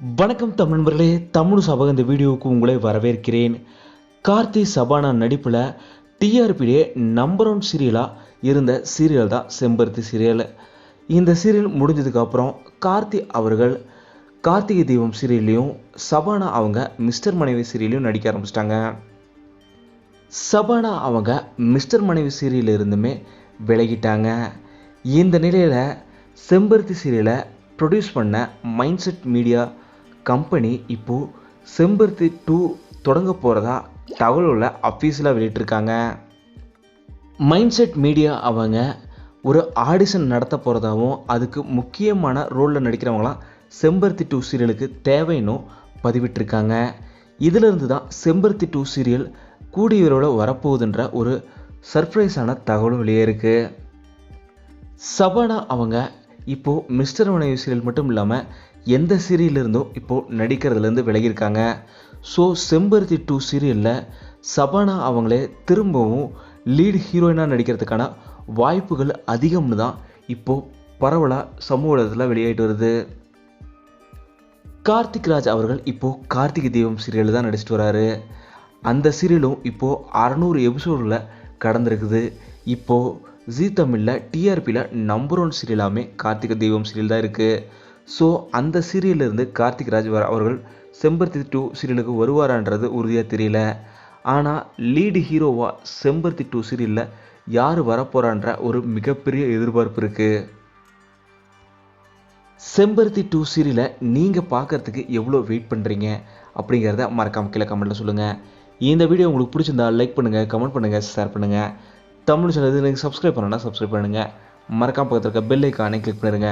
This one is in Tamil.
வணக்கம் தமிழ் நண்பர்களே தமிழ் சபக இந்த வீடியோவுக்கு உங்களை வரவேற்கிறேன். கார்த்தி சபானா நடிப்பில் டிஆர்பியிலே நம்பர் ஒன் சீரியலாக இருந்த சீரியல் தான் செம்பருத்தி சீரியல் இந்த சீரியல் முடிஞ்சதுக்கப்புறம் கார்த்தி அவர்கள் கார்த்திகை தீபம் சீரியல்லையும் சபானா அவங்க மிஸ்டர் மனைவி சீரியலையும் நடிக்க ஆரம்பிச்சிட்டாங்க. சபானா அவங்க மிஸ்டர் மனைவி சீரியல் இருந்துமே விலகிட்டாங்க. இந்த நிலையில் செம்பருத்தி சீரியலை ப்ரொடியூஸ் பண்ண மைண்ட் செட் மீடியா கம்பெனி இப்போது செம்பருத்தி டூ தொடங்க போகிறதா தகவலில் அஃபீஸில் வெளியிட்டிருக்காங்க. மைண்ட் செட் மீடியா அவங்க ஒரு ஆடிஷன் நடத்த போகிறதாவும் அதுக்கு முக்கியமான ரோலில் நடிக்கிறவங்களாம் செம்பருத்தி டூ சீரியலுக்கு தேவைன்னும் பதிவிட்டிருக்காங்க. இதிலிருந்து தான் செம்பருத்தி டூ சீரியல் கூடிய விரைவில் வரப்போகுதுன்ற ஒரு சர்ப்ரைஸான தகவலும் வெளியே இருக்குது சபானா அவங்க இப்போது மிஸ்டர் மனைவி சீரியல் மட்டும் இல்லாமல் எந்த சீரியலிருந்தும் இப்போது நடிக்கிறதுலேருந்து விலகியிருக்காங்க. ஸோ செம்பருத்தி டூ சீரியலில் சபானா அவங்களே திரும்பவும் லீடு ஹீரோயினாக நடிக்கிறதுக்கான வாய்ப்புகள் அதிகம்னு தான் இப்போது பரவலாக சமூக வலைதளத்தில் வெளியாகிட்டு வருது. கார்த்திக் ராஜ் அவர்கள் இப்போது கார்த்திகை தீபம் சீரியல் தான் நடிச்சிட்டு வராரு. அந்த சீரியலும் இப்போது அறநூறு எபிசோடில் கடந்திருக்குது. இப்போது ஜீ தமிழில் டிஆர்பியில் நம்பர் ஒன் சீரியலாமே கார்த்திகை தீபம் சீரியல் தான் இருக்குது ஸோ அந்த சீரியல்லேருந்து கார்த்திக் ராஜ் அவர்கள் செம்பருத்தி டூ சீரியலுக்கு வருவாரான்றது உறுதியாக தெரியல. ஆனால் லீடு ஹீரோவாக செம்பருத்தி டூ சீரியலில் யார் வரப்போகிறான்ற ஒரு மிகப்பெரிய எதிர்பார்ப்பு இருக்குது செம்பருத்தி டூ சீரியலை நீங்கள் பார்க்கறதுக்கு எவ்வளோ வெயிட் பண்ணுறீங்க அப்படிங்கிறத மறக்காமல் கீழே கமெண்ட்டில் சொல்லுங்கள் இந்த வீடியோ உங்களுக்கு பிடிச்சிருந்தா லைக் பண்ணுங்கள் கமெண்ட் பண்ணுங்கள் ஷேர் பண்ணுங்கள் தமிழ் சேனல் நீங்கள் சப்ஸ்கிரைப் பண்ணணும்னா சப்ஸ்கிரைப் பண்ணுங்கள் மறக்காமல் பக்கத்தில் இருக்க பெல் ஐக்கானே கிளிக் பண்ணிடுங்க